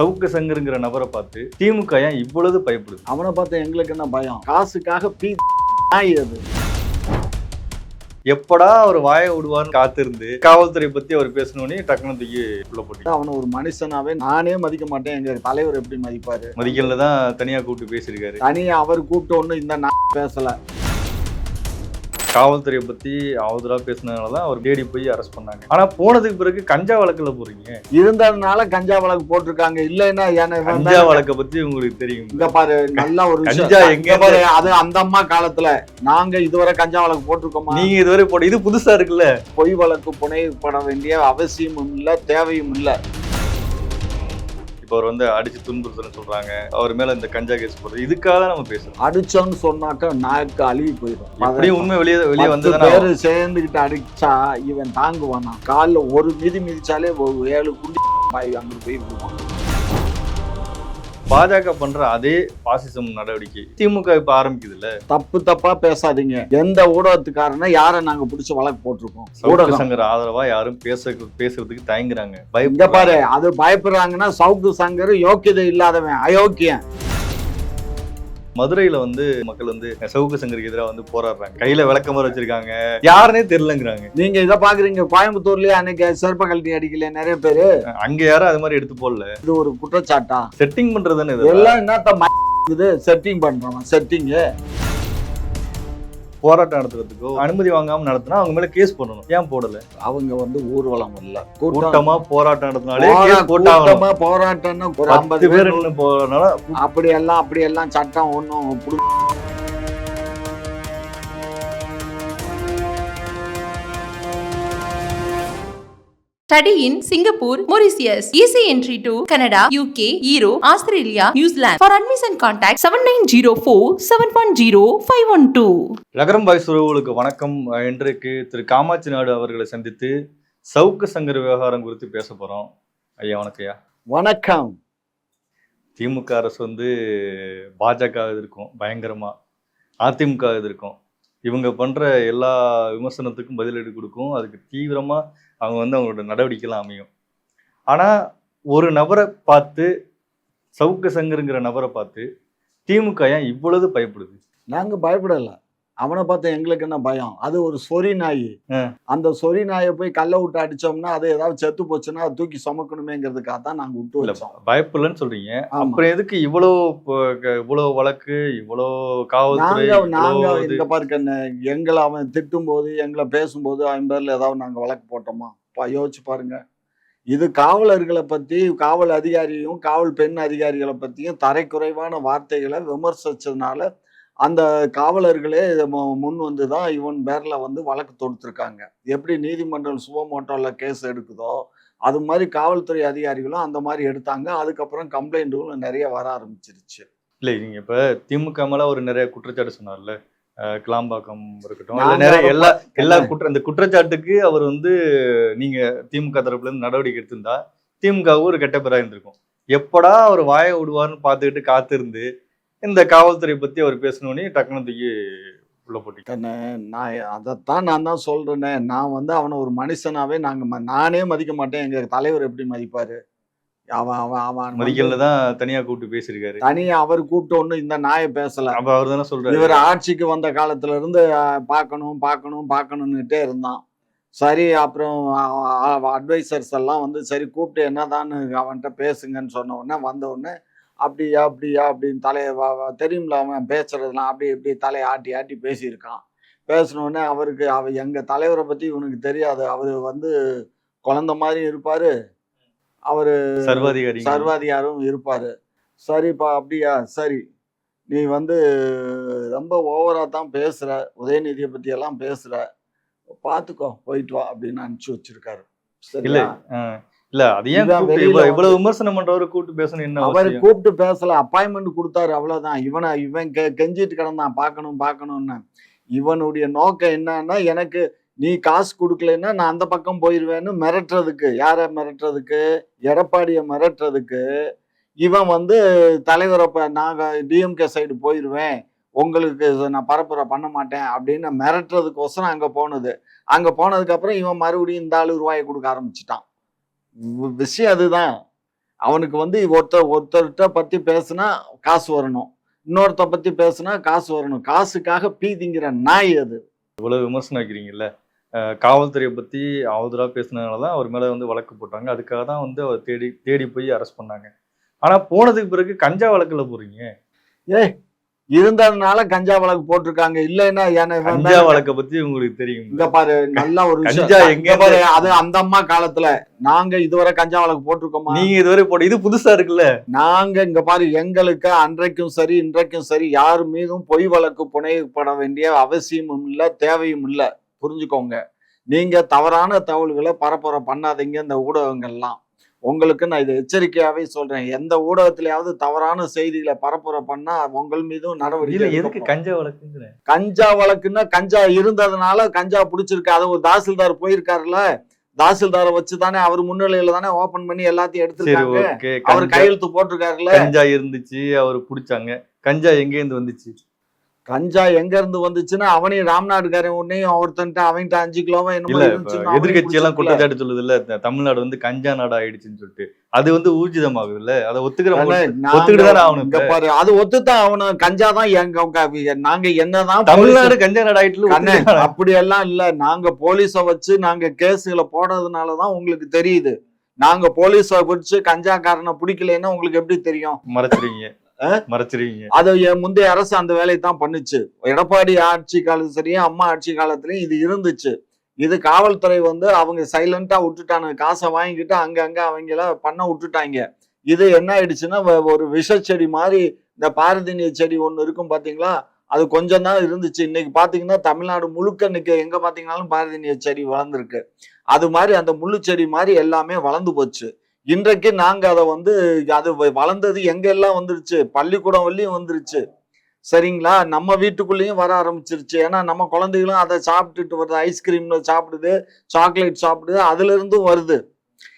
சவுக்கு சங்கருங்கிற நபரை பார்த்து திமுக ஏன் இவ்வளவு பயப்படுது? அவனை பார்த்து எங்களுக்கு என்ன பயம்? காசுக்காக பீ அது. எப்படா அவர் வாயை விடுவார்னு காத்திருந்து காவல்துறை பத்தி அவர் பேசணும்னே டக்குனு தூக்கி உள்ள போட்டு அவனை ஒரு மனுஷனாவே நானே மதிக்க மாட்டேன். எங்க தலைவர் எப்படி மதிப்பாரு? மதிக்கல தான் தனியா கூப்பிட்டு பேசியிருக்காரு. தனியா அவர் கூப்பிட்ட ஒண்ணு இந்த நான் பேசல. காவல்துறையை பத்தி அவதூறா பேசினதுனால தான் அவர் தேடி போய் அரெஸ்ட் பண்ணாங்க. ஆனா போனதுக்கு பிறகு கஞ்சா வழக்குல போறீங்க. இருந்ததுனால கஞ்சா வழக்கு போட்டிருக்காங்க. இல்லைன்னா ஏன்னா கஞ்சா வழக்க பத்தி உங்களுக்கு தெரியும். இங்க பாரு நல்ல ஒரு. கஞ்சா எங்க பாரு அது அந்த அம்மா காலத்துல. நாங்க இதுவரை கஞ்சா வழக்கு போட்டிருக்கோமா? நீங்க இதுவரை போட இது புதுசா இருக்குல்ல? பொய் வழக்கு புனையப்பட வேண்டிய அவசியமும் இல்ல தேவையும் இல்ல. இப்போ அவர் வந்து அடிச்சு துன்புறுத்தல் சொல்றாங்க. அவர் மேல இந்த கஞ்சா கேஸ் போடுறது இதுக்காக தான் நம்ம பேசுறோம். அடிச்சோன்னு சொன்னாக்க நாக்கு அழுகி போயிடும். எப்படியும் உண்மை வெளியே வெளியே வந்து பேரு சேர்ந்துகிட்டு அடிச்சா இவன் தாங்குவானா? கால்ல ஒரு மிதி மிதிச்சாலே ஒரு ஏழு குண்டி பாய் அங்க போய் விடுவான் பாஜக பண்ற அதே பாசிசம் நடவடிக்கை திமுக இப்ப ஆரம்பிக்குது இல்ல தப்பு தப்பா பேசாதீங்க. எந்த ஊடகத்துக்காரனை யாரை நாங்க பிடிச்ச வழக்கு போட்டிருக்கோம்? ஊடகம். சங்கர் ஆதரவா யாரும் பேச பேசுறதுக்கு தயங்குறாங்க. பயப்படுறாங்க. பாரு அது பயப்படுறாங்கன்னா சவுக்கு சங்கர் யோக்கியதை இல்லாதவன் அயோக்கியன். மதுரையில வந்து மக்கள் வந்து சவுக்கு சங்கருக்கு எதிராக வந்து போராடுறாங்க. கையில விளக்கமாறு வச்சிருக்காங்க. யாருனே தெரியலங்கிறாங்க. நீங்க இதை பாக்குறீங்க. கோயம்புத்தூர்லயே அன்னைக்கு செருப்ப கழட்டி அடிக்கல நிறைய பேரு. அங்க யாரும் அது மாதிரி எடுத்து போடல. இது ஒரு குற்றச்சாட்டா? செட்டிங் பண்றது தானே இது. எல்லாம் என்னத்த செட்டிங் பண்றான் செட்டிங் போராட்டம் நடத்துறதுக்கோ அனுமதி வாங்காம நடத்தினா அவங்க மேல கேஸ் பண்ணணும் ஏன் போடல? அவங்க வந்து ஊர்வலம் இல்ல. கூட்டம். போராட்டம் நடத்தினாலே கூட்டமா போராட்டம்னா பத்து பேர் போறதுனால அப்படி எல்லாம் அப்படி எல்லாம் சட்டம் ஒன்றும் Study in Singapore, Mauritius. Easy entry to Canada, UK, Europe, Australia, New Zealand. For admission contact 7904 710 512. நகரம் பாய்ஸ் உறவுகளுக்கு வணக்கம் இன்றைக்கு திரு காமாட்சி நாடு அவர்களை சந்தித்து சவுக்கு சங்கர் விவகாரம் குறித்து பேச போறோம் ஐயா வணக்கம் ஐயா வணக்கம் திமுக அரசு வந்து பாஜக எதிர்க்கும் பயங்கரமா அதிமுக எதிர்க்கும் இவங்க பண்ணுற எல்லா விமர்சனத்துக்கும் பதிலடி கொடுக்கும். அதுக்கு தீவிரமாக அவங்க வந்து அவங்களோட நடவடிக்கைலாம் அமையும். ஆனால் ஒரு நபரை பார்த்து சவுக்க சங்கருங்கிற நபரை பார்த்து திமுக ஏன் இவ்வளவு பயப்படுது? நாங்கள் பயப்படலாம் அவனை பார்த்து எங்களுக்கு என்ன பயம் அது ஒரு சொறி நாய். அந்த சொறி நாயை போய் கல்ல விட்டு அடிச்சோம்னா அது ஏதாவது செத்து போச்சுன்னா அதை தூக்கி சுமக்கணுமேங்கிறதுக்காக தான் நாங்க விட்டு வச்சோம் பயப்படலன்னு சொல்றீங்க. அப்புறம் எதுக்கு இவ்வளோ இவ்வளோ வழக்கு இவ்வளோ காவல்துறை நாங்க? இந்த பாருக்க எங்களை அவன் திட்டும் போது எங்களை பேசும்போது அவன் பேர்ல ஏதாவது நாங்க வழக்கு போட்டோமா யோசிச்சு பாருங்க இது காவலர்களை பத்தி காவல் அதிகாரியும் காவல் பெண் அதிகாரிகளை பத்தியும் தரைக்குறைவான வார்த்தைகளை விமர்சிச்சதுனால அந்த காவலர்களே முன் வந்து தான் இவன் பேர்ல வந்து வழக்கு தொடுத்திருக்காங்க. எப்படி நீதிமன்றம் சுபமோட்டோல கேஸ் எடுக்குதோ அது மாதிரி காவல்துறை அதிகாரிகளும் அந்த மாதிரி எடுத்தாங்க. அதுக்கப்புறம் கம்ப்ளைண்ட்டுகளும் நிறைய வர ஆரம்பிச்சிருச்சு. இல்ல நீங்க இப்ப திமுக மேல ஒரு நிறைய குற்றச்சாட்டு சொன்னார்ல. கிளாம்பாக்கம் இருக்கட்டும். நிறைய எல்லா எல்லா குற்ற இந்த குற்றச்சாட்டுக்கு அவர் வந்து நீங்க திமுக தரப்புல இருந்து நடவடிக்கை எடுத்திருந்தா திமுக ஒரு கெட்ட பேரா இருந்திருக்கும். எப்படா அவர் வாயை விடுவார்னு பார்த்துக்கிட்டு காத்திருந்து இந்த காவல்துறை பத்தி அவர் பேசணும்னே டக்குனு தூக்கி உள்ள கண்ணே, நான் அதைத்தான் நான் தான் சொல்றேனே. நான் வந்து அவனை ஒரு மனுஷனாவே நாங்க ம- நானே மதிக்க மாட்டேன். எங்க தலைவர் எப்படி மதிப்பாரு? அவன் அவன் அவன் மதிக்கல தான் தனியா கூப்பிட்டு பேசியிருக்காரு. தனியா அவர் கூப்பிட்ட ஒண்ணு இந்த நாயை பேசல. அப்ப அவர் தானே சொல்றாரு. இவர் ஆட்சிக்கு வந்த காலத்துல இருந்து பார்க்கணும் பார்க்கணும் பார்க்கணும்னுட்டே இருந்தான். சரி அப்புறம் அட்வைசர்ஸ் எல்லாம் வந்து சரி கூப்பிட்டு என்னதான்னு அவன்கிட்ட பேசுங்கன்னு சொன்ன உடனே வந்த உடனே அப்படியா அப்படியா அப்படின்னு தலையை தெரியும்ல அவன் பேசுறதெல்லாம். அப்படி இப்படி தலையை ஆட்டி ஆட்டி பேசியிருக்கான். பேசின உடனே அவருக்கு அவ எங்க தலைவரை பத்தி இவனுக்கு தெரியாது. அவரு வந்து குழந்தை மாதிரி இருப்பாரு. அவரு சர்வாதிகாரி சர்வாதிகாரம் இருப்பாரு. சரிப்பா அப்படியா? சரி. நீ வந்து ரொம்ப ஓவரா தான் பேசுற. உதயநிதியை பத்தி எல்லாம் பேசுற. பாத்துக்கோ போயிட்டு வா அப்படின்னு அனுப்பிச்சு வச்சிருக்காரு. இல்ல இல்ல அது ஏன் இவ்வளவு- விமர்சனம் பண்றவரை கூப்பிட்டு பேசணும் என்ன அவர் கூப்பிட்டு பேசல அப்பாயின்மெண்ட் கொடுத்தாரு அவ்வளவுதான். இவனை இவன் கெஞ்சிட்டு கிடந்தான் பார்க்கணும் பார்க்கணும்னு. இவனுடைய நோக்கம் என்னன்னா எனக்கு நீ காசு கொடுக்கலைன்னா நான் அந்த பக்கம் போயிருவேன்னு மிரட்டுறதுக்கு. யாரை மிரட்டுறதுக்கு? எடப்பாடியை மிரட்டுறதுக்கு. இவன் வந்து தலைவரை நாங்கள் டிஎம்கே சைடு போயிடுவேன் உங்களுக்கு நான் பரப்புரை பண்ண மாட்டேன் அப்படின்னு மிரட்டுறதுக்கோசரம் அங்கே போனது. அங்கே போனதுக்கப்புறம் இவன் மறுபடியும் இந்த ஆளு ரூபாயை கொடுக்க ஆரம்பிச்சிட்டான். விஷயம் அதுதான். அவனுக்கு வந்து ஒருத்தர் ஒருத்தர்கிட்ட பத்தி பேசுனா காசு வரணும். இன்னொருத்த பத்தி பேசுனா காசு வரணும். காசுக்காக பீதிங்கிற நாய் அது. இவ்வளவு விமர்சனம் வைக்கிறீங்கல்ல அஹ் காவல்துறையை பத்தி அவதூறா பேசுனதுனால தான் அவர் மேல வந்து வழக்கு போட்டாங்க. அதுக்காக தான் வந்து அவர் தேடி தேடி போய் அரெஸ்ட் பண்ணாங்க. ஆனா போனதுக்கு பிறகு கஞ்சா வழக்குல போறீங்க. ஏய் இருந்ததுனால கஞ்சா வழக்கு போட்டிருக்காங்க. இல்லைன்னா கஞ்சா வழக்கை பத்தி உங்களுக்கு தெரியும். இங்க பாரு நல்ல ஒரு. கஞ்சா எங்க பாரு அது அந்த அம்மா காலத்துல. நாங்க இதுவரை கஞ்சா வழக்கு போட்டிருக்கோமா? நீங்க இதுவரை போட இது புதுசா இருக்குல்ல? நாங்க இங்க பாரு எங்களுக்கு அன்றைக்கும் சரி இன்றைக்கும் சரி யார் மீதும் பொய் வழக்கு புனையப்பட வேண்டிய அவசியமும் இல்ல தேவையும் இல்ல. புரிஞ்சுக்கோங்க. நீங்க தவறான தகவல்களை பரப்புரை பண்ணாதீங்க இந்த ஊடகங்கள்லாம். உங்களுக்கு நான் இதை எச்சரிக்கையாவே சொல்றேன். எந்த ஊடகத்திலயாவது தவறான செய்திகளை பரப்புரை பண்ணா உங்கள் மீதும் நடவடிக்கை எதுக்கு. கஞ்சா வழக்குங்கிற? கஞ்சா வழக்குன்னா கஞ்சா இருந்ததுனால கஞ்சா பிடிச்சிருக்கு. அது ஒரு தாசில்தார் போயிருக்காருல்ல. தாசில்தாரை வச்சு தானே அவர் முன்னிலையில தானே ஓபன் பண்ணி எல்லாத்தையும் எடுத்திருக்காங்க. அவர் கையெழுத்து போட்டிருக்காருல்ல. கஞ்சா இருந்துச்சு அவர் புடிச்சாங்க. கஞ்சா எங்க இருந்து வந்துச்சு? கஞ்சா எங்க இருந்து வந்துச்சுன்னா அவனையும் ராம்நாடுக்காரன் உன்னையும் ஒருத்தன்ட்ட அவன்கிட்ட அஞ்சு கிலோவா அவனையும் எதிர்கட்சி எல்லாம். குற்றச்சாட்டு சொல்லுது இல்ல தமிழ்நாடு வந்து கஞ்சா நாடு ஆயிடுச்சுன்னு சொல்லிட்டு. அது வந்து ஊர்ஜிதமாகுது இல்ல? அதை ஒத்துக்கிற ஒத்துக்கிட்டு ஆகணும் பாரு அது ஒத்துத்தான் அவனும் கஞ்சா தான் எங்க நாங்க என்னதான் தமிழ்நாடு கஞ்சா நாடு ஆயிட்டு அப்படி எல்லாம் இல்ல. நாங்க போலீஸ வச்சு நாங்க கேஸுகளை போடுறதுனாலதான் உங்களுக்கு தெரியுது. நாங்க போலீஸ வச்சு கஞ்சாக்காரனை பிடிக்கலைன்னா உங்களுக்கு எப்படி தெரியும்? மறைச்சிருவீங்க. ஆ? மறைச்சிருவீங்க. அது என் முந்தைய அரசு அந்த வேலையை தான் பண்ணுச்சு. எடப்பாடி ஆட்சி காலத்து சரியும் அம்மா ஆட்சி காலத்துலயும் இது இருந்துச்சு. இது காவல்துறை வந்து அவங்க சைலண்டா விட்டுட்டானுங்க காசை வாங்கிக்கிட்டு அங்கங்க அவங்கள பண்ண விட்டுட்டாங்க. இது என்ன ஆயிடுச்சுன்னா ஒரு விஷச்செடி மாதிரி இந்த பாரதினிய செடி ஒண்ணு இருக்கும் பாத்தீங்களா? அது கொஞ்சம் தான் இருந்துச்சு. இன்னைக்கு பாத்தீங்கன்னா தமிழ்நாடு முழுக்க இன்னைக்கு எங்க பாத்தீங்கன்னாலும் பாரதினிய செடி வளர்ந்துருக்கு. அது மாதிரி அந்த முள்ளு செடி மாதிரி எல்லாமே வளர்ந்து போச்சு. இன்றைக்கு நாங்க அதை வந்து அது வ- வளர்ந்தது எங்க எல்லாம் வந்துருச்சு? பள்ளிக்கூடம் வரையும் வந்துருச்சு. சரிங்களா? நம்ம வீட்டுக்குள்ளேயும் வர ஆரம்பிச்சிருச்சு. ஏன்னா நம்ம குழந்தைகளும் அதை சாப்பிட்டுட்டு வருது. ஐஸ்கிரீம்ல சாப்பிடுது சாக்லேட் சாப்பிடுது அதுல இருந்தும் வருது.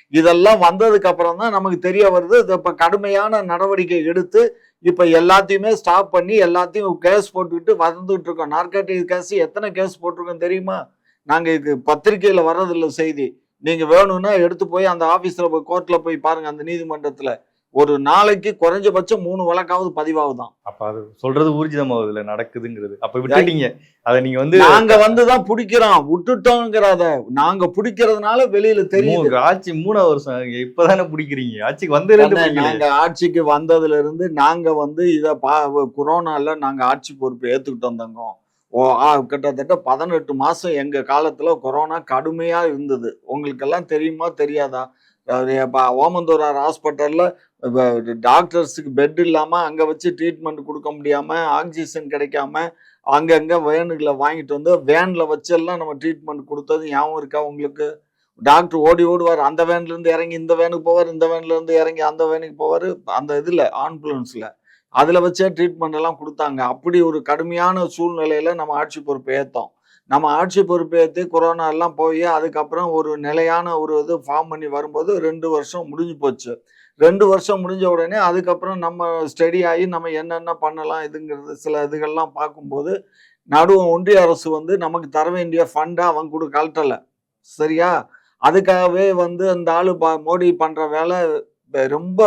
இதெல்லாம் வந்ததுக்கு அப்புறம் தான் நமக்கு தெரிய வருது. இப்ப கடுமையான நடவடிக்கை எடுத்து இப்ப எல்லாத்தையுமே ஸ்டாப் பண்ணி எல்லாத்தையும் கேஸ் போட்டுக்கிட்டு வந்துட்டு இருக்கோம் நார்காட்டிக் கேஸ் எத்தனை கேஸ் போட்டிருக்கோம் தெரியுமா? நாங்க இது பத்திரிகையில வர்றதில்ல செய்தி. நீங்க வேணும்னா எடுத்து போய் அந்த ஆபீஸ்ல போய் கோர்ட்ல போய் பாருங்க அந்த நீதிமன்றத்துல. ஒரு நாளைக்கு குறைஞ்சபட்சம் மூணு வழக்காவது பதிவாகுதான். அப்ப அது சொல்றது ஊர்ஜிதமாகுது இல்ல நடக்குதுங்கிறது. அப்ப விட்டுட்டீங்க. அதை நீங்க வந்து நாங்க வந்துதான் பிடிக்கிறோம். விட்டுட்டோங்கிறத நாங்க பிடிக்கிறதுனால வெளியில தெரியுது. மூ- ஆட்சி மூணாவது வருஷம். இப்பதானே பிடிக்கிறீங்க. ஆட்சிக்கு வந்து ரெண்டு அண்ணே, பிடிக்கல நாங்க ஆட்சிக்கு வந்ததுல இருந்து நாங்க வந்து இத கொரோனால நாங்க ஆட்சி பொறுப்பு ஏத்துக்கிட்டு ஆ, கிட்டத்தட்ட பதினெட்டு மாதம் எங்கள் காலத்தில் கொரோனா கடுமையாக இருந்தது. உங்களுக்கெல்லாம் தெரியுமா தெரியாதா? இப்போ ஓமந்தூரார் ஓமந்தூரார் இப்போ டாக்டர்ஸுக்கு பெட் இல்லாமல் அங்கே வச்சு ட்ரீட்மெண்ட் கொடுக்க முடியாமல் ஆக்சிஜன் கிடைக்காம அங்கங்கே வேனுகளை வாங்கிட்டு வந்து வேனில் வச்செல்லாம் நம்ம ட்ரீட்மெண்ட் கொடுத்தது ஞாபகம் இருக்கா உங்களுக்கு? டாக்டர் ஓடி ஓடுவார் அந்த வேன்லேருந்து இறங்கி இந்த வேனுக்கு போவார் இந்த வேன்லேருந்து இறங்கி அந்த வேனுக்கு போவார் அந்த இதில் ஆம்புலன்ஸில். அதில் வச்சே ட்ரீட்மெண்ட் எல்லாம் கொடுத்தாங்க. அப்படி ஒரு கடுமையான சூழ்நிலையில் நம்ம ஆட்சி பொறுப்பு ஏற்றோம் நம்ம ஆட்சி பொறுப்பு ஏற்றி கொரோனா எல்லாம் போய் அதுக்கப்புறம் ஒரு நிலையான ஒரு இது ஃபார்ம் பண்ணி வரும்போது ரெண்டு வருஷம் முடிஞ்சு போச்சு. ரெண்டு வருஷம் முடிஞ்ச உடனே அதுக்கப்புறம் நம்ம ஸ்டடி ஆகி நம்ம என்னென்ன பண்ணலாம் இதுங்கிறது சில இதுகள்லாம் பார்க்கும்போது நடுவு ஒன்றிய அரசு வந்து நமக்கு தர வேண்டிய ஃபண்டை அவங்க கூட கழட்டலை. சரியா? அதுக்காகவே வந்து அந்த ஆள் பா மோடி பண்ணுற வேலை ரொம்ப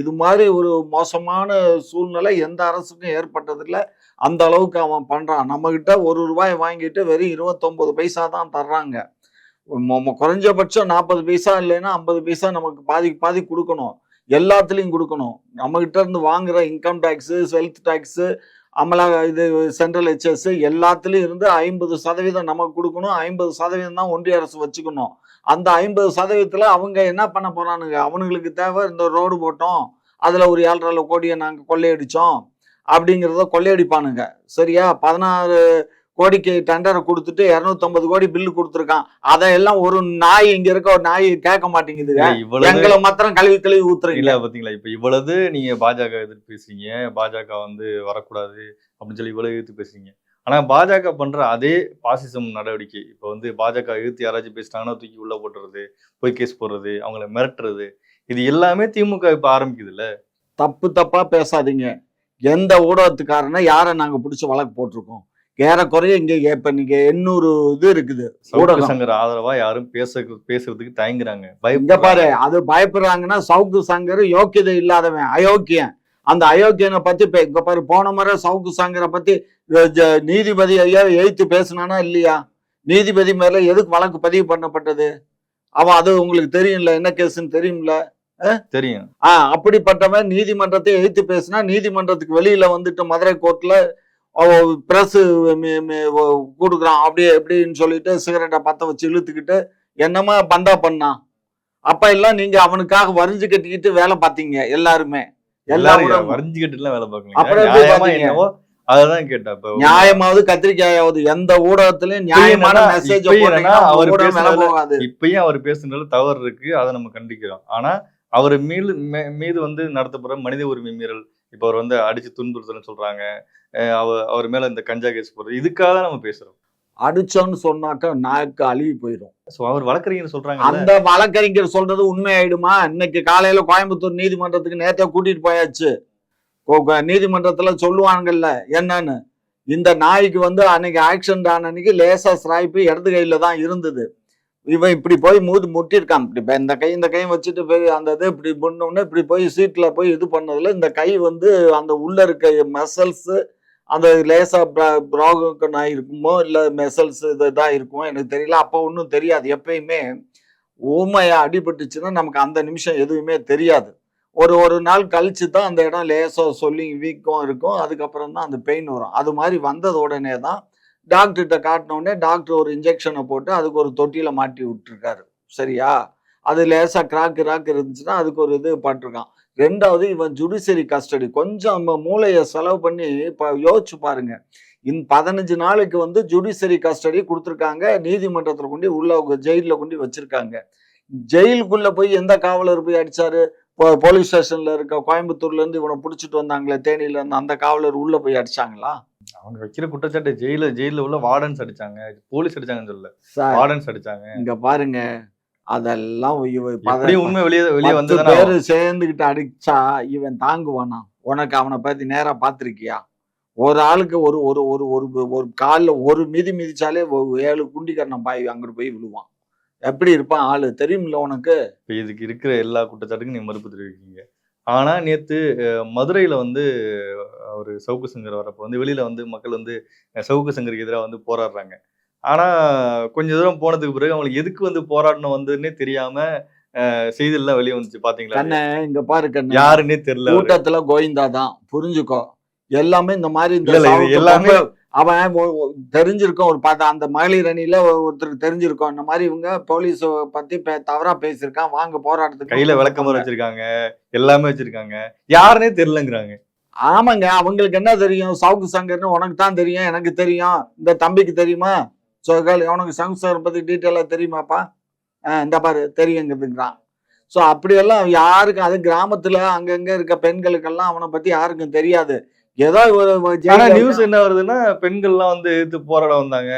இது மாதிரி ஒரு மோசமான சூழ்நிலை எந்த அரசுக்கும் ஏற்பட்டதில்லை. அந்த அளவுக்கு அவன் பண்ணுறான் நம்மக்கிட்ட ஒரு ரூபாய் வாங்கிட்டு வெறும் இருபத்தொம்பது பைசா தான் தர்றாங்க. குறைஞ்சபட்சம் நாற்பது பைசா இல்லைன்னா ஐம்பது பைசா நமக்கு பாதி பாதி கொடுக்கணும். எல்லாத்துலேயும் கொடுக்கணும். நம்ம இருந்து வாங்குற இன்கம் டேக்ஸு வெல்த் டேக்ஸு அமலா இது சென்ட்ரல் ஹெச்எஸ் எல்லாத்துலேயும் இருந்து ஐம்பது சதவீதம் நமக்கு கொடுக்கணும். ஐம்பது சதவீதம் தான் ஒன்றிய அரசு வச்சுக்கணும். அந்த ஐம்பது சதவீதத்தில் அவங்க என்ன பண்ண போறானுங்க? அவனுங்களுக்கு தேவை இந்த ரோடு போட்டோம். அதில் ஒரு ஏழரை கோடியை நாங்கள் கொள்ளையடிச்சோம். அப்படிங்கிறத கொள்ளையடிப்பானுங்க. சரியா? பதினாறு கோடிக்கு டெண்டரை கொடுத்துட்டு இரநூத்தம்பது கோடி பில்லு கொடுத்துருக்கான். அதையெல்லாம் ஒரு நாய் இங்க இருக்க ஒரு நாய் கேட்க இவ்வளவு எங்களை மாத்திரம் கழுவி கழுவி ஊத்துறீங்க. இல்ல பாத்தீங்களா? இப்ப இவ்வளவு நீங்க பாஜக எதிர்த்து பேசுறீங்க. பாஜக வந்து வரக்கூடாது அப்படின்னு சொல்லி இவ்வளவு எதிர்த்து பேசுறீங்க. ஆனா பாஜக பண்ற அதே பாசிசம் நடவடிக்கை. இப்ப வந்து பாஜக எதிர்த்து யாராச்சும் பேசிட்டாங்கன்னா தூக்கி உள்ள போட்டுறது போய் கேஸ் போடுறது அவங்கள மிரட்டுறது. இது எல்லாமே திமுக இப்ப ஆரம்பிக்குது இல்ல தப்பு தப்பா பேசாதீங்க. எந்த ஊடகத்துக்காரனை யாரை நாங்க பிடிச்சி வழக்கு போட்டிருக்கோம்? ஏறக்குறைய இங்க இப்ப நீங்க எண்ணூறு இது இருக்குது ஊடகம். சங்கர் ஆதரவா யாரும் பேச பேசுறதுக்கு தயங்குறாங்க. இங்க. பாரு அது பயப்படுறாங்கன்னா சவுக்கு சங்கர் யோக்கியதை இல்லாதவன் அயோக்கியன். அந்த அயோக்கியனை பத்தி பே- இங்க பாரு போன முறை சவுக்கு சங்கரை பத்தி நீதிபதி ஐயா எழுத்து பேசினானா இல்லையா? நீதிபதி மேல எதுக்கு வழக்கு பதிவு பண்ணப்பட்டது? அவன் அது உங்களுக்கு தெரியும்ல என்ன கேஸ்ன்னு தெரியும்ல? தெரியும். ஆஹ் அப்படிப்பட்டவன் நீதிமன்றத்தை எதிர்த்து பேசினா நீதிமன்றத்துக்கு வெளியில வந்துட்டு மதுரை கோர்ட்ல பிரஸ் கொடுக்குறான். அப்படியே எப்படின்னு சொல்லிட்டு சிகரெட்டை பத்த வச்சு இழுத்துக்கிட்டு என்னமா பந்தா பண்ணான் அப்ப எல்லாம் நீங்க அவனுக்காக வரிஞ்சு கட்டிக்கிட்டு வேலை பார்த்தீங்க எல்லாருமே. எல்லா எல்லாரும். வரைஞ்சுக்கிட்டு எல்லாம் வேலை அப்புறம் பார்க்கல எப்படி நியாயமா பாத்தீங்க? என்னவோ அததான் கேட்டேன் இப்ப. நியாயமாவது கத்திரிக்காயாவது எந்த ஊடகத்திலயும் நியாயமான மெசேஜ் அவர் இப்பயும் அவர் பேசுனதுல தவறு இருக்கு. அதை நம்ம கண்டிக்கிறோம். ஆனா அவர் மீது மீது வந்து நடத்தப்படுற மனித உரிமை மீறல் இப்ப அவர் வந்து அடிச்சு துன்புறுத்தல்னு சொல்றாங்க. அவர் அவர் மேல இந்த கஞ்சா கேஸ் போடுறது இதுக்காக தான் நம்ம பேசுறோம். அடிச்சோன்னு சொன்னாக்க நாக்கு அழுகி போயிடும். அவர் வழக்கறிஞர் சொல்றாங்க அந்த வழக்கறிஞர் சொல்றது உண்மையாயிடுமா இன்னைக்கு காலையில கோயம்புத்தூர் நீதிமன்றத்துக்கு நேத்தே கூட்டிட்டு போயாச்சு. நீதிமன்றத்துல சொல்லுவாங்கல்ல என்னன்னு? இந்த நாய்க்கு வந்து அன்னைக்கு ஆக்சிடென்ட் ஆன அன்னைக்கு லேசா ஸ்ராய்ப்பு இடது கையில தான் இருந்தது. இவன் இப்படி போய் மூது முட்டிருக்கான் இப்படி இப்ப இந்த கை இந்த கையும் வச்சுட்டு போய் அந்த இது இப்படி பண்ணோடனே இப்படி போய் சீட்ல போய் இது பண்ணதுல இந்த கை வந்து அந்த உள்ள இருக்க மசல்ஸ் அந்த லேசா ப்ராகன் இருக்குமோ இல்லை மெசல்ஸ் இதுதான் இருக்குமோ எனக்கு தெரியல. அப்போ ஒன்றும் தெரியாது. எப்பயுமே ஊமையாக அடிபட்டுச்சுன்னா நமக்கு அந்த நிமிஷம் எதுவுமே தெரியாது. ஒரு ஒரு நாள் கழிச்சு தான் அந்த இடம் லேசாக சொல்லி வீக்கம் இருக்கும். அதுக்கப்புறம் தான் அந்த பெயின் வரும். அது மாதிரி வந்தது உடனே தான் டாக்டர்கிட்ட காட்டினோடனே டாக்டர் ஒரு இன்ஜெக்ஷனை போட்டு அதுக்கு ஒரு தொட்டியில் மாட்டி விட்டுருக்காரு. சரியா? அது லேசாக கிராக்கு கிராக் இருந்துச்சுன்னா அதுக்கு ஒரு இது பட்டிருக்கான். ரெண்டாவது இவன் ஜுடிஷியரி கஸ்டடி கொஞ்சம் நம்ம மூளையை செலவு பண்ணி இப்போ யோசிச்சு பாருங்க. இந்த பதினஞ்சு நாளைக்கு வந்து ஜுடிஷியரி கஸ்டடி கொடுத்துருக்காங்க. நீதிமன்றத்தில் கொண்டு உள்ள ஜெயிலில் கொண்டு வச்சிருக்காங்க. ஜெயிலுக்குள்ள போய் எந்த காவலர் போய் அடிச்சாரு? போ- போலீஸ் ஸ்டேஷன்ல இருக்க கோயம்புத்தூர்ல இருந்து இவனை பிடிச்சிட்டு வந்தாங்களே தேனியில இருந்து அந்த காவலர் உள்ள போய் அடிச்சாங்களா? அவங்க வைக்கிற குற்றச்சாட்டு ஜெயில ஜெயில உள்ள வார்டன்ஸ் அடிச்சாங்க. போலீஸ் அடிச்சாங்கன்னு சொல்லல. வார்டன்ஸ் அடிச்சாங்க. இங்க பாருங்க. அதெல்லாம் உண்மை வெளியே வெளியே வந்து பேரு சேர்ந்துகிட்டு அடிச்சா இவன் தாங்குவானா? உனக்கு அவனை பத்தி நேரா பாத்திருக்கியா ஒரு ஆளுக்கு ஒரு ஒரு ஒரு ஒரு ஒரு கால்ல ஒரு மிதி மிதிச்சாலே ஏழு குண்டிக்கரணம் பாய் அங்கிட்டு போய் விழுவான். எப்படி இருப்பான் ஆளு? தெரியுமில்ல உனக்கு? இப்ப இதுக்கு இருக்கிற எல்லா குற்றச்சாட்டுக்கும் நீங்க மறுப்பு தெரிவிக்கீங்க ஆனா நேத்து மதுரையில வந்து ஒரு சவுக்கு சங்கர் வரப்போ வந்து வெளியில வந்து மக்கள் வந்து சவுக்கு சங்கருக்கு எதிராக வந்து போராடுறாங்க. ஆனா கொஞ்ச தூரம் போனதுக்கு பிறகு அவங்களுக்கு எதுக்கு வந்து போராடணும் வந்துன்னே தெரியாம செய்தியெல்லாம் வெளியே வந்துச்சு. பாத்தீங்களா? கண்ணே இங்க பாரு கண்ணு. யாருன்னே தெரியல. கூட்டத்துல கோவிந்தா தான். புரிஞ்சுக்கோ. எல்லாமே இந்த மாதிரி இந்த எல்லாமே- அவன் தெரிஞ்சிருக்கும். ஒரு பார்த்தா அந்த மகளிர் அணியில ஒருத்தருக்கு தெரிஞ்சிருக்கும். இந்த மாதிரி இவங்க போலீஸ் பத்தி தவறா பேசியிருக்கான். வாங்க போராட்டத்துக்கு கையில விளக்கமாறு வச்சிருக்காங்க. எல்லாமே வச்சிருக்காங்க. யாருன்னே தெரியலங்கிறாங்க. ஆமாங்க அவங்களுக்கு என்ன தெரியும்? சவுக்கு சங்கர்னு உனக்கு தான் தெரியும் எனக்கு தெரியும். இந்த தம்பிக்கு தெரியுமா? ஸோ உனக்கு சவுக்கு சங்கர் பத்தி டீட்டெயிலாக தெரியுமாப்பா? இந்த பாரு தெரியுங்கிறதுங்கிறான். ஸோ அப்படியெல்லாம் யாருக்கும் அது கிராமத்துல அங்கங்க இருக்க பெண்களுக்கெல்லாம் அவனை பத்தி யாருக்கும் தெரியாது. ஏதோ நியூஸ் என்ன வருதுன்னா பெண்கள்லாம் வந்து எதிர்த்து போராட வந்தாங்க.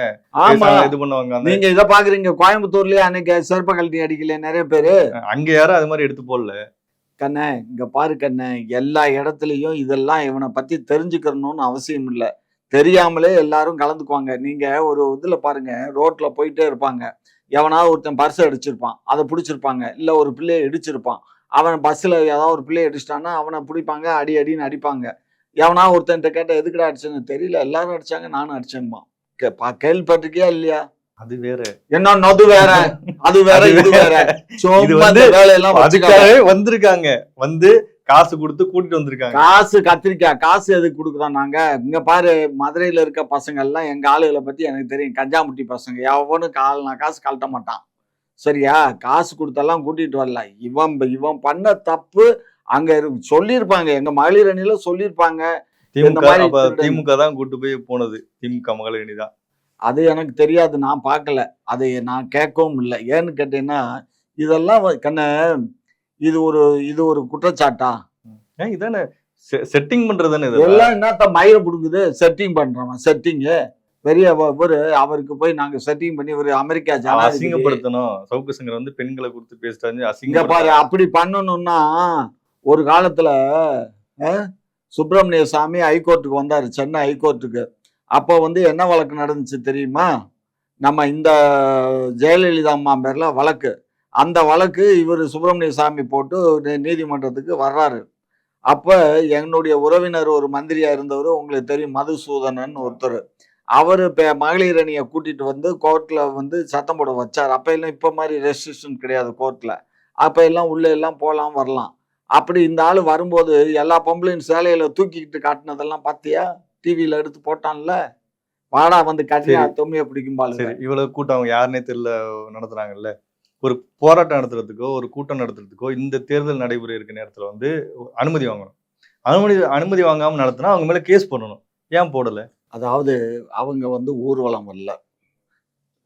ஆமா. இது பண்ணுவாங்க நீங்க இதை பாக்குறீங்க கோயம்புத்தூர்லயே அன்னைக்கு செருப்ப கழட்டி அடிக்கல நிறைய பேரு. அங்க யாரும் அது மாதிரி எடுத்து போடல. கண்ணே இங்க பாரு கண்ணே எல்லா இடத்துலயும் இதெல்லாம் இவனை பத்தி தெரிஞ்சுக்கணும்னு அவசியம் இல்லை. தெரியாமலே எல்லாரும் கலந்துக்குவாங்க. நீங்க ஒரு இதுல பாருங்க ரோட்ல போயிட்டே இருப்பாங்க. எவனாவது ஒருத்தன் பர்ஸ் அடிச்சிருப்பான் அதை பிடிச்சிருப்பாங்க. இல்ல ஒரு பிள்ளைய இடிச்சிருப்பான். அவன் பஸ்ல ஏதாவது ஒரு பிள்ளைய அடிச்சிட்டான்னா அவனை பிடிப்பாங்க அடி அடின்னு அடிப்பாங்க. எவனா ஒருத்தன்ட்ட கேட்ட எதுக்குடா அடிச்சேன்னு? தெரியல. எல்லாரும் அடிச்சாங்க நானும் அடிச்சேன்பா கே- பா- கேள்விப்பட்டிருக்கியா இல்லையா? அது வேற. என்ன வேற? அது வேற அது இது வேற. வேற. இது. அதுக்காகவே வந்திருக்காங்க. வந்து காசு கொடுத்து கூட்டிட்டு வந்திருக்காங்க. காசு கத்திரிக்காய் காசு எதுக்கு கொடுக்குறோம் நாங்க? இங்க பாரு மதுரையில இருக்க பசங்க எல்லாம் எங்க ஆளுகளை பத்தி எனக்கு தெரியும். கஞ்சாமுட்டி பசங்க எவனும் கால் நான் காசு கழட்ட மாட்டான். சரியா? காசு கொடுத்தெல்லாம் கூட்டிட்டு வரல. இவன் இவன் பண்ண தப்பு அங்க சொல்லியிருப்பாங்க. எங்க மகளிர் அணியில சொல்லியிருப்பாங்க. திமுக. திமுக தான் கூட்டு போய் போனது. திமுக மகளிரணி தான். அது எனக்கு தெரியாது. நான் பார்க்கல. அதை நான் கேட்கவும் இல்லை. ஏன்னு கேட்டீங்கன்னா இதெல்லாம் கண்ண இது ஒரு இது ஒரு குற்றச்சாட்டா? இதானே செட்டிங் பண்றது தானே இது? எல்லாம் என்னத்த மயிரை பிடுங்குது? செட்டிங் பண்றவன் செட்டிங்கு பெரிய இவரு அவருக்கு போய் நாங்க செட்டிங் பண்ணி ஒரு அமெரிக்கா அசிங்கப்படுத்தணும். சவுக்கு சங்கர் வந்து பெண்களை கொடுத்து பேசிட்டாரு அசிங்க பாரு அப்படி பண்ணணும்னா ஒரு காலத்துல சுப்பிரமணிய சாமி ஹைகோர்ட்டுக்கு வந்தாரு சென்னை ஹைகோர்ட்டுக்கு அப்போ வந்து என்ன வழக்கு நடந்துச்சு தெரியுமா? நம்ம இந்த ஜெயலலிதா அம்மா பேர்ல வழக்கு. அந்த வழக்கு இவர் சுப்பிரமணிய சாமி போட்டு நீதிமன்றத்துக்கு வர்றாரு. அப்ப என்னுடைய உறவினர் ஒரு மந்திரியா இருந்தவர் உங்களுக்கு தெரியும் மதுசூதனன் ஒருத்தர். அவர் இப்போ மகளிர் அணியை கூட்டிட்டு வந்து கோர்ட்ல வந்து சத்தம் போட வச்சார். அப்ப எல்லாம் இப்ப மாதிரி ரெஸ்ட்ரிக்ஷன் கிடையாது கோர்ட்ல. அப்ப எல்லாம் உள்ள எல்லாம் போகலாம் வரலாம். அப்படி இந்த ஆள் வரும்போது எல்லா பொம்பளையும் சேலையில தூக்கிக்கிட்டு காட்டினதெல்லாம் பார்த்தியா டிவியில எடுத்து போட்டான்ல. வாடா வந்து கட்டியா சரி. தொம்மிய பிடிக்கும் சரி இவ்வளவு கூட்டம் யாருன்னே தெரியல நடத்துறாங்கல்ல. ஒரு போராட்டம் நடத்துறதுக்கோ ஒரு கூட்டம் நடத்துறதுக்கோ இந்த தேர்தல் நடைமுறை இருக்க நேரத்துல வந்து அனுமதி வாங்கணும். அனுமதி அனுமதி வாங்காம நடத்தினா அவங்க மேல கேஸ் பண்ணணும் ஏன் போடல? அதாவது அவங்க வந்து ஊர்வலம் வரல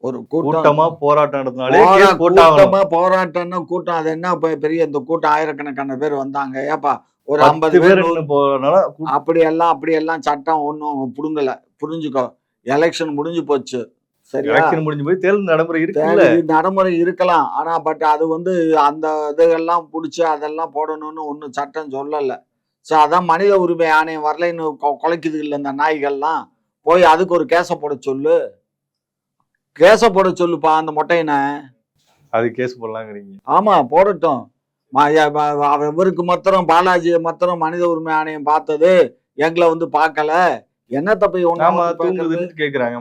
ஒரு கூட்டம் போராட்டம் நடத்தினாலே கூட்டமா போராட்டம்னா கூட்டம் அது என்ன பெரிய இந்த கூட்டம் ஆயிரக்கணக்கான பேர் வந்தாங்க. ஏப்பா ஒரு ஐம்பது பேர் பேர் நின்னு போறதுனால கூ- அப்படி எல்லாம் அப்படி எல்லாம் சட்டம் ஒன்றும் புடுங்கல. புரிஞ்சுக்கோ எலெக்ஷன் முடிஞ்சு போச்சு. எலெக்ஷன் முடிஞ்சு போய் தேர்தல் நடைமுறை இருக்குல்ல? நடைமுறை இருக்கலாம். ஆனா பட் அது வந்து அந்த இதுகள்லாம் பிடிச்சி அதெல்லாம் போடணும்னு ஒன்றும் சட்டம் சொல்லல. ஸோ அதான் மனித உரிமை ஆணையம் வரலைன்னு குலைக்குது இல்லை இந்த நாய்கள்லாம். போய் அதுக்கு ஒரு கேஸை போட சொல்லு. கேஸை போட சொல்லுப்பா அந்த மொட்டையனை. அது கேஸ் போடலாங்கிறீங்க. ஆமா போடட்டும். இவருக்கு மாத்திரம் பாலாஜியை மாத்திரம் மனித உரிமை ஆணையம் பார்த்தது எங்களை வந்து பார்க்கல. என்னத்த போய் ஒண்ணா ஆமா? தூங்குதுன்னு கேக்குறாங்க.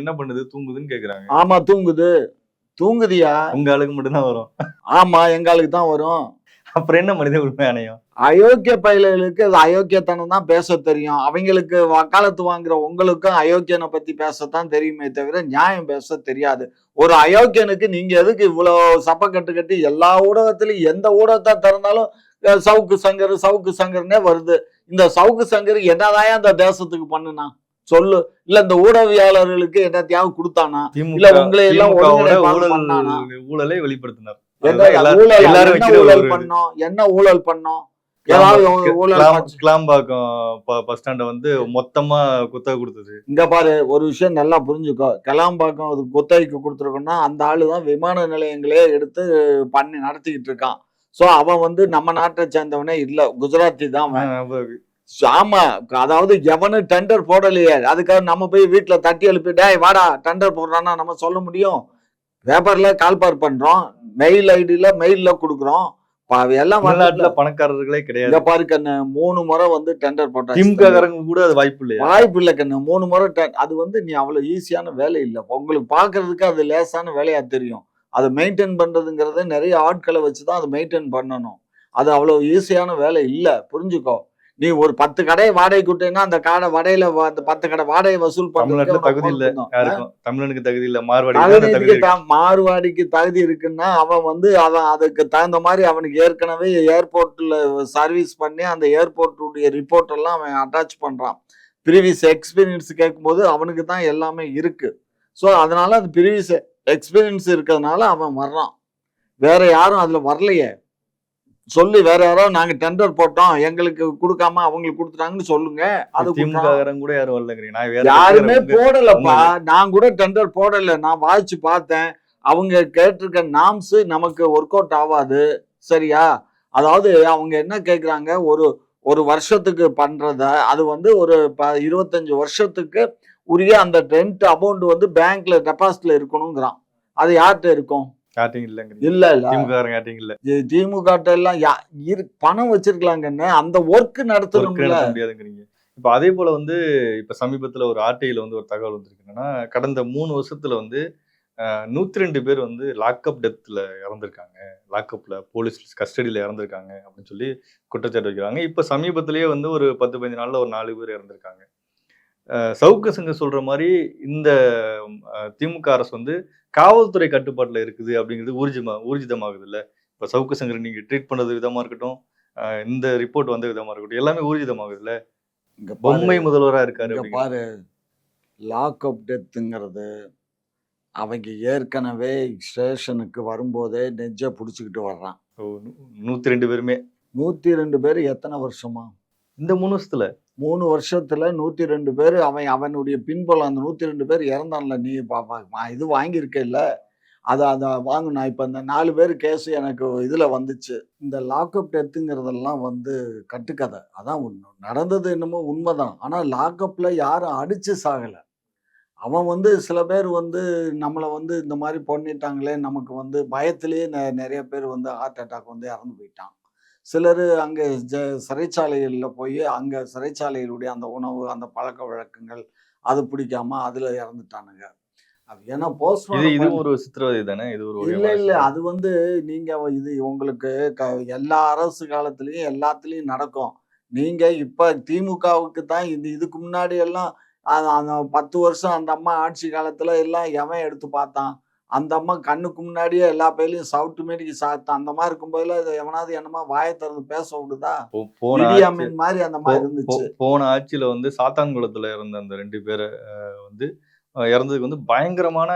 என்ன பண்ணுது? தூங்குதுன்னு கேக்குறாங்க. ஆமா தூங்குது. தூங்குதியா? உங்க ஆளுக்கு மட்டும்தான் வரும். ஆமா எங்களுக்கு தான் வரும். அப்புறம் என்ன மனித உரிமை ஆணையம்? அயோக்கிய பயில்களுக்கு அது அயோக்கியத்தனம் தான் பேச தெரியும். அவங்களுக்கு வக்காலத்து வாங்குற உங்களுக்கும் அயோக்கியனை பத்தி பேசத்தான் தெரியுமே தவிர நியாயம் பேச தெரியாது. ஒரு அயோக்கியனுக்கு நீங்க எதுக்கு இவ்வளவு சப்ப கட்டு கட்டி எல்லா ஊடகத்திலும் எந்த ஊடகத்தை திறந்தாலும் சவுக்கு சங்கர் சவுக்கு சங்கர்னே வருது. இந்த சவுக்கு சங்கர் என்னதான் அந்த தேசத்துக்கு பண்ணுனா? சொல்லு. இல்ல இந்த ஊடகவியாளர்களுக்கு என்னத்தையாவது கொடுத்தானா? இல்ல உங்களை எல்லாம் ஊழல் வெளிப்படுத்தினார். என்ன ஊழல்? பண்ணோம்? என்ன ஊழல் பண்ணோம்? கிளாம்பாக்கம் பஸ் ஸ்டாண்ட வந்து மொத்தமா குத்தகை கொடுத்தது. இங்க பாரு ஒரு விஷயம் நல்லா புரிஞ்சுக்கோ. கலாம்பாக்கம் அது குத்தகைக்கு கொடுத்துருக்கோம்னா அந்த ஆளு தான் விமான நிலையங்களே எடுத்து பண்ணி நடத்திக்கிட்டு இருக்கான். சோ அவன் வந்து நம்ம நாட்டை சேர்ந்தவனே இல்ல. குஜராத்தி தான் ஆமா அதாவது எவனு டெண்டர் போடலையே. அதுக்காக நம்ம போய் வீட்டுல தட்டி எழுப்பி டேய் வாடா டெண்டர் போடுறான்னா நம்ம சொல்ல முடியும்? பேப்பர்ல கால்பார் பண்றோம். மெயில் ஐடியில மெயில்ல கொடுக்குறோம். எல்லாம் வந்து பணக்காரர்களே கிடையாது. பாரு கண்ணு மூணு முறை வந்து டெண்டர் போட்டாச்சு. திமுக காரங்க கூட அது வாய்ப்பு இல்லையா? வாய்ப்பு இல்லை கண்ணு. மூணு முறை அது வந்து நீ அவ்வளவு ஈஸியான வேலை இல்லை. உங்களுக்கு பார்க்கிறதுக்கு அது லேசான வேலையா தெரியும். அதை மெயின்டைன் பண்றதுங்கிறது நிறைய ஆட்களை வச்சு தான் அதை மெயின்டைன் பண்ணணும். அது அவ்வளவு ஈஸியான வேலை இல்லை. புரிஞ்சுக்கோ. நீ ஒரு பத்து கடையை வாடகை விட்டேன்னா அந்த கடை வடையில அந்த பத்து கடை வாடகை வசூல் பண்றதுக்கு தகுதி இல்ல. தமிழனுக்கு தகுதி இல்ல. மார்வாடி தகுதிக்கு தகுதி இருக்குன்னா அவன் வந்து அவன் அதுக்கு தகுந்த மாதிரி அவனுக்கு ஏற்கனவே ஏர்போர்ட்ல சர்வீஸ் பண்ணி அந்த ஏர்போர்ட்டுடைய ரிப்போர்ட் எல்லாம் அவன் அட்டாச் பண்றான். ப்ரீவியஸ் எக்ஸ்பீரியன்ஸ் கேட்கும்போது அவனுக்கு தான் எல்லாமே இருக்கு. ஸோ அதனால அது ப்ரீவியஸ் எக்ஸ்பீரியன்ஸ் இருக்கிறதுனால அவன் வர்றான். வேற யாரும் அதுல வரலையே. சொல்லி வேற யாரோ நாங்க டெண்டர் போட்டோம் எங்களுக்கு கொடுக்காம அவங்களுக்கு கொடுத்துட்டாங்கன்னு சொல்லுங்க. அது கூட யாரும் வரலங்கிறீங்க. யாருமே போடலப்பா. நான் கூட டெண்டர் போடல. நான் வாய்ச்சு பார்த்தேன். அவங்க கேட்டிருக்க நாம்ஸ் நமக்கு ஒர்க் அவுட் ஆகாது. சரியா? அதாவது அவங்க என்ன கேக்குறாங்க? ஒரு ஒரு வருஷத்துக்கு பண்றத அது வந்து ஒரு ப- இருபத்தஞ்சு வருஷத்துக்கு உரிய அந்த ரெண்ட் அமௌண்ட் வந்து பேங்க்ல டெபாசிட்ல இருக்கணுங்கிறான். அது யார்கிட்ட இருக்கும்? இல்ல இல்ல. திமுக எல்லாம் பணம் வச்சிருக்கலாங்கன்னு அந்த ஒர்க் நடத்தணும்ல. இப்ப அதே போல வந்து இப்ப சமீபத்துல ஒரு ஆர்டிஐல வந்து ஒரு தகவல் வந்திருக்கு. என்னன்னா கடந்த மூணு வருஷத்துல வந்து நூத்தி ரெண்டு பேர் வந்து லாக்அப் டெத்ல இறந்திருக்காங்க. லாக்அப்ல போலீஸ் கஸ்டடியில இறந்திருக்காங்க அப்படின்னு சொல்லி குற்றச்சாட்டு வைக்கிறாங்க. இப்ப சமீபத்திலேயே வந்து ஒரு பத்து பதினஞ்சு நாள்ல ஒரு நாலு பேர் இறந்திருக்காங்க. சவுக்கு சங்க சொல்ற மாதிரி இந்த திமுக அரசு வந்து காவல்துறை கட்டுப்பாட்டுல இருக்குது அப்படிங்கிறது ஊர்ஜிமா ஊர்ஜிதமாகுது இல்ல இப்ப சவுக்கு சங்கர் நீங்க ட்ரீட் பண்ணது விதமா இருக்கட்டும் இந்த ரிப்போர்ட் வந்த விதமா இருக்கட்டும் எல்லாமே ஊர்ஜிதமாகுது இல்ல இங்க. பொம்மை முதல்வரா இருக்காரு. பாரு லாக் அப் டெத்துங்கிறது அவங்க ஏற்கனவே ஸ்டேஷனுக்கு வரும்போதே நெஞ்ச புடிச்சுக்கிட்டு வர்றான் ஓ, நூ- நூத்தி ரெண்டு பேருமே நூத்தி ரெண்டு பேர் எத்தனை வருஷமா இந்த மூணு வருஷத்துல மூணு வருஷத்தில் நூற்றி ரெண்டு பேர் அவன் அவனுடைய பின்புலம் அந்த நூற்றி ரெண்டு பேர் இறந்தான்ல நீ பாப்பா இது வாங்கியிருக்கல அதை அதை வாங்கினா நான் இப்போ இந்த நாலு பேர் கேஸ் எனக்கு இதில் வந்துச்சு. இந்த லாக்அப் டெத்துங்கிறதெல்லாம் வந்து கட்டுக்கதை. அதான் ஒன்று நடந்தது என்னமோ உண்மைதான். ஆனால் லாக்அப்பில் யாரும் அடித்து சாகலை. அவன் வந்து சில பேர் வந்து நம்மளை வந்து இந்த மாதிரி பண்ணிட்டாங்களே நமக்கு வந்து பயத்திலேயே நெ- நிறைய பேர் வந்து ஹார்ட் அட்டாக் வந்து இறந்து போயிட்டான். சிலர் அங்கே ஜ சிறைச்சாலைகளில் போய் அங்கே சிறைச்சாலைகளுடைய அந்த உணவு அந்த பழக்க வழக்கங்கள் அது பிடிக்காம அதில் இறந்துட்டானுங்க. ஏன்னா இது போஸ்ட்மார்ட்டம் இது ஒரு சித்திரவதை தானே? இது ஒரு இல்ல இல்ல. அது வந்து நீங்க இது உங்களுக்கு க- எல்லா அரசு காலத்திலயும் எல்லாத்துலயும் நடக்கும். நீங்க இப்ப திமுகவுக்கு தான் இது இதுக்கு முன்னாடி எல்லாம் அந்த பத்து வருஷம் அந்த அம்மா ஆட்சி காலத்துல எல்லாம் எவன் எடுத்து பார்த்தான்? அந்த அம்மா கண்ணுக்கு முன்னாடியே எல்லா பேர்லயும் சவுட்டு மேடிக்கு சாத்தான் அந்த மாதிரி இருக்கும்போதுல இது எவனாவது என்னமா வாயை திறந்து பேச விடுதா? போன மாதிரி அந்த மாதிரி இருந்துச்சு. போன ஆட்சியில வந்து சாத்தான்குளத்துல இருந்த அந்த ரெண்டு பேரை வந்து இறந்ததுக்கு வந்து பயங்கரமான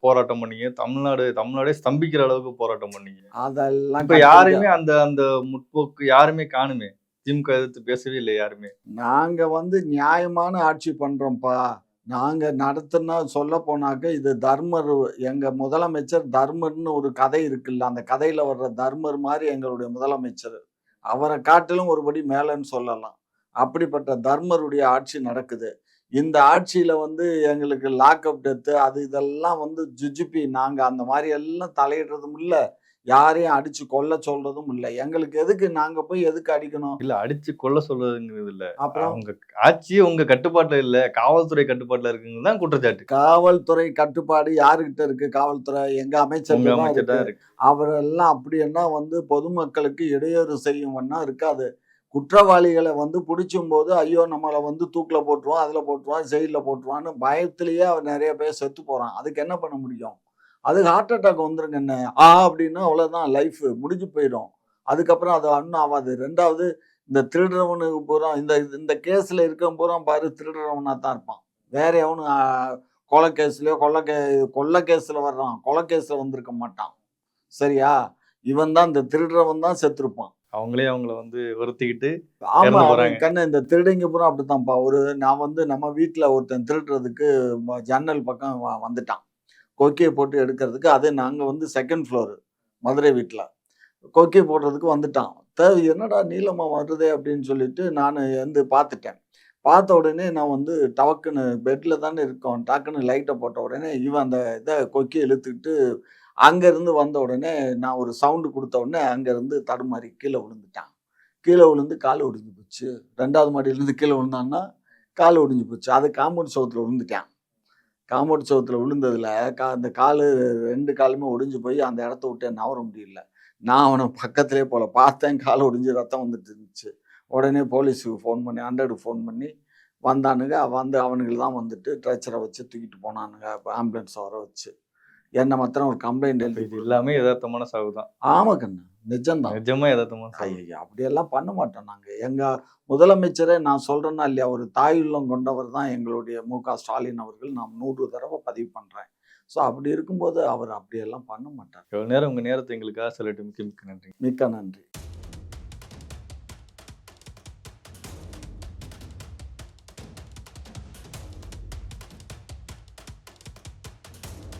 போராட்டம் பண்ணீங்க. தமிழ்நாடு தமிழ்நாடே ஸ்தம்பிக்கிற அளவுக்கு போராட்டம் பண்ணீங்க. அதெல்லாம் இப்ப. யாருமே அந்த அந்த முற்போக்கு யாருமே காணுமே. திமுக எதிர்த்து பேசவே இல்லை யாருமே. நாங்க வந்து நியாயமான ஆட்சி பண்றோம்ப்பா. நாங்கள் நடத்தினா சொல்ல போனாக்க இது தர்மர் எங்கள் முதலமைச்சர் தர்மர்னு ஒரு கதை இருக்குல்ல அந்த கதையில் வர்ற தர்மர் மாதிரி எங்களுடைய முதலமைச்சர். அவரை காட்டிலும் ஒருபடி மேலன்னு சொல்லலாம். அப்படிப்பட்ட தர்மருடைய ஆட்சி நடக்குது. இந்த ஆட்சியில் வந்து எங்களுக்கு லாக்அப் டெத்து அது இதெல்லாம் வந்து ஜுஜுபி நாங்கள் அந்த மாதிரி எல்லாம் தலையிடுறதும் இல்லை. யாரையும் அடிச்சு கொல்ல சொல்றதும் இல்லை. எங்களுக்கு எதுக்கு? நாங்க போய் எதுக்கு அடிக்கணும்? இல்ல அடிச்சு கொல்ல சொல்றதுங்கிறது இல்ல. அப்புறம்? அவங்க ஆட்சியே உங்க கட்டுப்பாட்டுல இல்ல. காவல்துறை கட்டுப்பாட்டுல இருக்குங்கிறது தான் குற்றச்சாட்டு. காவல்துறை கட்டுப்பாடு யாருக்கிட்ட இருக்கு? காவல்துறை எங்க அமைச்சர் உங்க அமைச்சர் அவரெல்லாம் அப்படின்னா வந்து பொதுமக்களுக்கு இடையூறு செய்யும்னா இருக்காது. குற்றவாளிகளை வந்து பிடிச்சும் போது ஐயோ நம்மளை வந்து தூக்கில் போட்டுருவான் அதில் போட்டுருவான் ஜெயிலில் போட்டுருவான்னு பயத்திலேயே அவர் நிறைய பேர் செத்து போகிறான் அதுக்கு என்ன பண்ண முடியும்? அதுக்கு ஹார்ட் அட்டாக் வந்துருங்க என்ன. ஆ அப்படின்னா அவ்வளோதான் லைஃப் முடிஞ்சு போயிடும். அதுக்கப்புறம் அது ஒன்றும் ஆகாது. ரெண்டாவது இந்த திருடுறவனுக்கு பூரா இந்த இந்த கேஸில் இருக்க பூரா பாரு திருடுறவனா தான் இருப்பான். வேற எவனும் கொலை கேஸ்லயோ கொலை கே கொள்ளை கேஸில் வர்றான். கொலை கேஸில் வந்திருக்க மாட்டான். சரியா? இவன் தான் இந்த திருடுறவன் தான் செத்துருப்பான். அவங்களே அவங்கள வந்து வருத்திக்கிட்டு ஆமா. கண்ணு இந்த திருடிங்க பூரா அப்படித்தான்ப்பா. ஒரு நான் வந்து நம்ம வீட்டில் ஒருத்தன் திருடுறதுக்கு ஜன்னல் பக்கம் வந்துட்டான். கொக்கியை போட்டு எடுக்கிறதுக்கு அது நாங்கள் வந்து செகண்ட் ஃப்ளோரு மதுரை வீட்டில் கொக்கி போடுறதுக்கு வந்துட்டான். தேவை என்னடா நீளமாக வருதே? அப்படின்னு சொல்லிட்டு நான் வந்து பார்த்துட்டேன். பார்த்த உடனே நான் வந்து டவக்குன்னு பெட்டில் தானே இருக்கோம். டக்குன்னு லைட்டை போட்ட உடனே இவன் அந்த இதை கொக்கி இழுத்துக்கிட்டு அங்கேருந்து வந்த உடனே நான் ஒரு சவுண்டு கொடுத்த உடனே அங்கேருந்து தடுமாறி கீழே விழுந்துட்டான். கீழே விழுந்து கால் ஒடிஞ்சு போச்சு. ரெண்டாவது மாடியிலேருந்து கீழே விழுந்தான்னா கால் ஒடிஞ்சு போச்சு. அது காம்பவுண்ட் சவுத்தில் விழுந்துட்டான். காம்பவுண்ட் சவுத்தில் விழுந்ததில் கா அந்த கால் ரெண்டு காலுமே ஒடிஞ்சு போய் அந்த இடத்த விட்டு நவர முடியல. நான் அவனை பக்கத்திலே போல பார்த்தேன். கால் ஒடிஞ்சு ரத்தம் வந்துட்டு இருந்துச்சு. உடனே போலீஸுக்கு ஃபோன் பண்ணி ஹண்ட்ரடுக்கு ஃபோன் பண்ணி வந்தானுங்க. வந்து அவனுக்கு தான் வந்துட்டு ட்ரெச்சரை வச்சு தூக்கிட்டு போனானுங்க. ஆம்புலன்ஸ் வர வச்சு. என்ன மாத்திரம் ஒரு கம்ப்ளைண்ட் எழுதி எல்லாமே யதார்த்தமான சாவு தான். ஆமா கண்ணு நிஜம்தான். நிஜமா யதார்த்தமான ஐயா அப்படியெல்லாம் பண்ண மாட்டோம் நாங்க. எங்க முதலமைச்சரே நான் சொல்றேன்னா இல்லையா ஒரு தாயுள்ளம் கொண்டவர் தான் எங்களுடைய மு க ஸ்டாலின் அவர்கள். நான் நூறு தடவை பதிவு பண்றேன். ஸோ அப்படி இருக்கும்போது அவர் அப்படியெல்லாம் பண்ண மாட்டார். நேரம் உங்க நேரத்தை எங்களுக்காக சொல்லிட்டு மிக்க மிக்க நன்றி. மிக்க நன்றி.